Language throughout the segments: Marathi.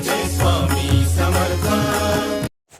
this one.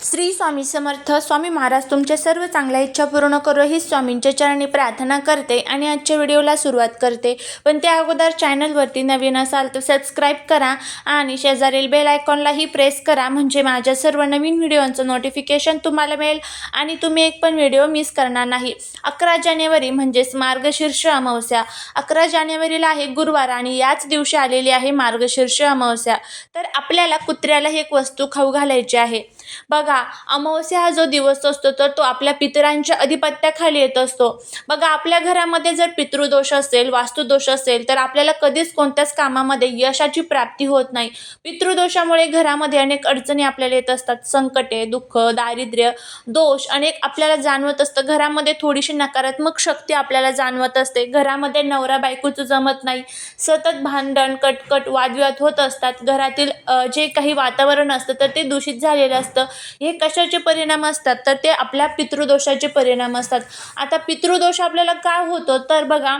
श्री स्वामी समर्थ स्वामी महाराज तुमच्या सर्व चांगल्या इच्छा पूर्ण करो ही स्वामींच्या चरणी प्रार्थना करते आणि आजच्या व्हिडिओला सुरुवात करते. पण त्या अगोदर चॅनलवरती नवीन असाल तर सबस्क्राईब करा आणि शेजारील बेल आयकॉनलाही प्रेस करा. म्हणजे माझ्या सर्व नवीन व्हिडिओंचं नोटिफिकेशन तुम्हाला मिळेल आणि तुम्ही एक पण व्हिडिओ मिस करणार नाही. अकरा जानेवारी म्हणजेच मार्गशीर्ष अमावस्या. अकरा जानेवारीला आहे गुरुवार आणि याच दिवशी आलेली आहे मार्गशीर्ष अमावस्या. तर आपल्याला कुत्र्याला एक वस्तू खाऊ घालायची आहे. बघा अमावस्या हा जो दिवस असतो तर तो आपल्या पितरांच्या अधिपत्याखाली येत असतो. बघा आपल्या घरामध्ये जर पितृदोष असेल वास्तुदोष असेल तर आपल्याला कधीच कोणत्याच कामामध्ये यशाची प्राप्ती होत नाही. पितृदोषामुळे घरामध्ये अनेक अडचणी आपल्याला येत असतात. संकटे दुःख दारिद्र्य दोष अनेक आपल्याला जाणवत असतं. घरामध्ये थोडीशी नकारात्मक शक्ती आपल्याला जाणवत असते. घरामध्ये नवरा बायकोचं जमत नाही. सतत भांडण कटकट वादविवाद होत असतात. घरातील जे काही वातावरण असतं तर ते दूषित झालेलं असतं. हे कशाचे परिणाम असतात? तर ते आपल्या पितृदोषाचे परिणाम असतात. आता पितृदोष आपल्याला काय होतो? तर बघा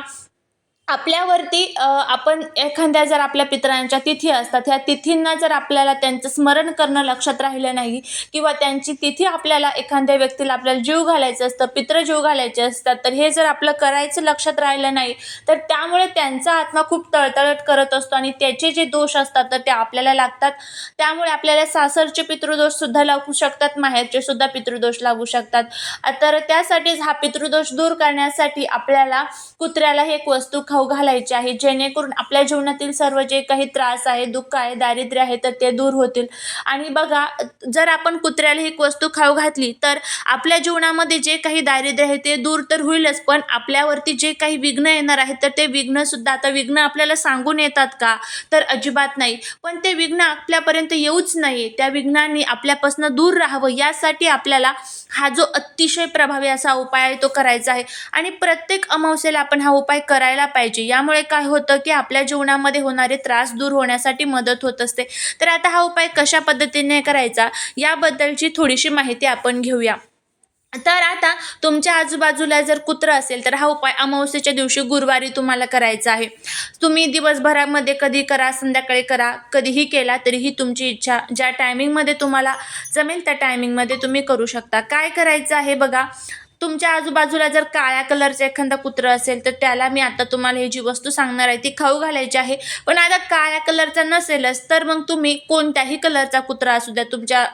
आपल्यावरती आपण एखाद्या जर आपल्या पितरांच्या तिथी असतात ह्या तिथींना जर आपल्याला त्यांचं स्मरण करणं लक्षात राहिलं नाही किंवा त्यांची तिथी आपल्याला एखाद्या व्यक्तीला आपल्याला जीव घालायचं असतं पित्र जीव घालायचे असतात तर हे जर आपलं करायचं लक्षात राहिलं नाही तर त्यामुळे त्यांचा आत्मा खूप तळतळट करत असतो आणि त्याचे जे दोष असतात तर ते आपल्याला लागतात. त्यामुळे आपल्याला सासरचे पितृदोषसुद्धा लागू शकतात माहेरचे सुद्धा पितृदोष लागू शकतात. तर त्यासाठीच हा पितृदोष दूर करण्यासाठी आपल्याला कुत्र्याला एक वस्तू खाऊ घालायचे आहे जेणेकरून आपल्या जीवनातील सर्व जे काही त्रास आहे दुःख आहे दारिद्र्य आहे तर ते दूर होतील. आणि बघा जर आपण कुत्र्याला ही एक वस्तू खाऊ घातली तर आपल्या जीवनामध्ये जे काही दारिद्र्य आहे ते दूर तर होईलच पण आपल्यावरती जे काही विघ्न येणार आहेत तर ते विघ्नसुद्धा आता विघ्न आपल्याला सांगून येतात का? तर अजिबात नाही. पण ते विघ्न आपल्यापर्यंत येऊच नाही. त्या विघ्नांनी आपल्यापासून दूर राहावं यासाठी आपल्याला हा जो अतिशय प्रभावी असा उपाय आहे तो करायचा आहे. आणि प्रत्येक अमावस्येला आपण हा उपाय करायला पाहिजे. यामुळे काय होतं की आपल्या जीवनामध्ये होणारे त्रास दूर होण्यासाठी मदत होत असते. तर आता हा उपाय कशा पद्धतीने करायचा? याबद्दलची थोडीशी माहिती आपण घेऊया. तर आता तुमच्या आजूबाजूला जर कुत्रं असेल तर हा उपाय अमावस्येच्या दिवशी गुरुवारी तुम्हाला करायचा आहे. तुम्ही दिवसभरामध्ये कधी करा संध्याकाळी करा कधीही केला तरीही तुमची इच्छा ज्या टायमिंगमध्ये तुम्हाला जमेल त्या टायमिंगमध्ये तुम्ही करू शकता. काय करायचं आहे बघा तुमच्या आजूबाजूला जर काळ्या कलरचं एखादा कुत्रं असेल तर त्याला मी आता तुम्हाला ही जी वस्तू सांगणार आहे ती खाऊ घालायची आहे. पण आता काळ्या कलरचा नसेलच तर मग तुम्ही कोणत्याही कलरचा कुत्रा असू द्या तुमच्या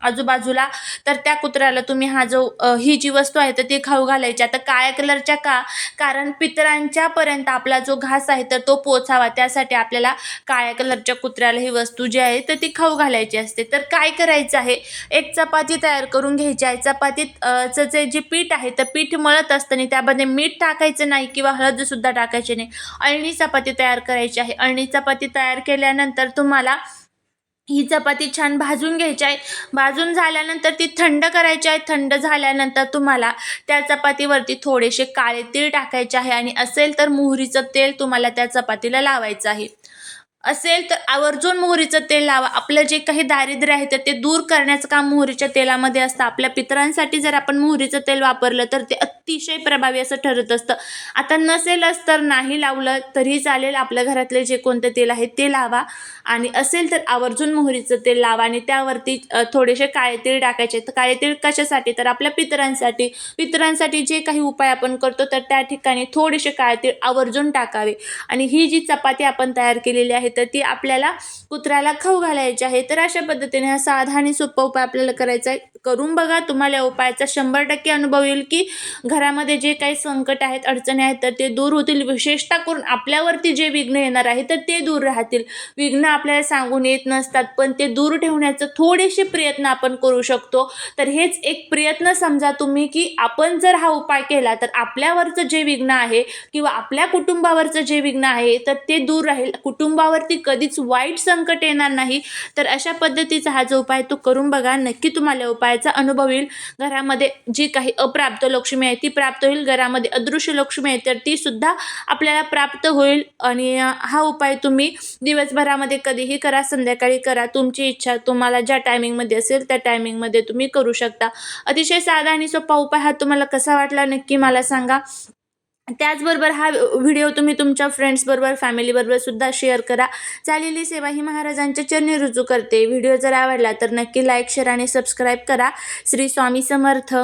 आजूबाजूला तर त्या कुत्र्याला तुम्ही हा जो ही जी वस्तू आहे तर ती खाऊ घालायची. आता काळ्या कलरच्या का? कारण पितरांच्यापर्यंत आपला जो घास आहे तर तो पोचावा. त्यासाठी आपल्याला काळ्या कलरच्या कुत्र्याला ही वस्तू जी आहे तर ती खाऊ घालायची असते. तर काय करायचं आहे? एक चपाती तयार करून घ्यायची आहे. चपातीत जे जे पीठ आहे तर पीठ मळत असताना त्यामध्ये मीठ टाकायचं नाही किंवा हळदसुद्धा टाकायची नाही. अळणी चपाती तयार करायची आहे. अळणी चपाती तयार केल्यानंतर तुम्हाला ही चपाती छान भाजून घ्यायची आहे. भाजून झाल्यानंतर ती थंड करायची आहे. थंड झाल्यानंतर तुम्हाला त्या चपातीवरती थोडेसे काळे तीळ टाकायचे आहे. आणि असेल तर मोहरीचं तेल तुम्हाला त्या चपातीला लावायचं आहे. असेल तर आवर्जून मोहरीचं तेल लावा. आपलं जे काही दारिद्र्य आहे तर ते दूर करण्याचं काम मोहरीच्या तेलामध्ये असतं. आपल्या पितरांसाठी जर आपण मोहरीचं तेल वापरलं तर ते अतिशय प्रभावी असं ठरत असतं. आता नसेलच तर नाही लावलं तरी चालेल आपल्या घरातले जे कोणतं तेल आहे ते लावा. आणि असेल तर आवर्जून मोहरीचं तेल लावा आणि त्यावरती थोडेसे काळे तीळ टाकायचे. तर काळे तीळ कशासाठी? तर आपल्या पितरांसाठी. पितरांसाठी जे काही उपाय आपण करतो तर त्या ठिकाणी थोडेसे काळे तीळ आवर्जून टाकावे. आणि ही जी चपाती आपण तयार केलेली आहे तर ती आपल्याला कुत्र्याला खाऊ घालायची आहे. तर अशा पद्धतीने हा साधा आणि सोपा उपाय आपल्याला करायचा आहे. करून बघा तुम्हाला या उपायाचा शंभर टक्के अनुभव येईल की घरामध्ये जे काही संकट आहेत अडचणी आहेत तर ते दूर होतील. विशेषतः करून आपल्यावरती जे विघ्न येणार आहे तर ते दूर राहतील. विघ्न आपल्याला सांगून येत नसतात पण ते दूर ठेवण्याचं थोडेसे प्रयत्न आपण करू शकतो. तर हेच एक प्रयत्न समजा तुम्ही की आपण जर हा उपाय केला तर आपल्यावरचं जे विघ्न आहे किंवा आपल्या कुटुंबावरचं जे विघ्न आहे तर ते दूर राहील. कुटुंबावरती कधीच वाईट संकट येणार नाही. तर अशा पद्धतीचा हा जो उपाय तो करून बघा. नक्की तुम्हाला उपाय उपायाचा अनुभव येईल. घरामध्ये जी काही अप्राप्त लक्ष्मी आहे ती प्राप्त होईल. घरामध्ये अदृश्य लक्ष्मी आहे तर ती सुद्धा आपल्याला प्राप्त होईल. आणि हा उपाय तुम्ही दिवसभरामध्ये कधीही करा संध्याकाळी करा. तुमची इच्छा तुम्हाला ज्या टायमिंगमध्ये असेल त्या टायमिंगमध्ये तुम्ही करू शकता. अतिशय साधा आणि सोपा उपाय हा तुम्हाला कसा वाटला नक्की मला सांगा. त्याचबरोबर हा व्हिडिओ तुम्ही तुमच्या फ्रेंड्सबरोबर फॅमिलीबरोबर सुद्धा शेअर करा. झालेली सेवा ही महाराजांच्या चरणी रुजू करते. व्हिडिओ जर आवडला तर नक्की लाईक शेअर आणि सबस्क्राईब करा. श्री स्वामी समर्थ.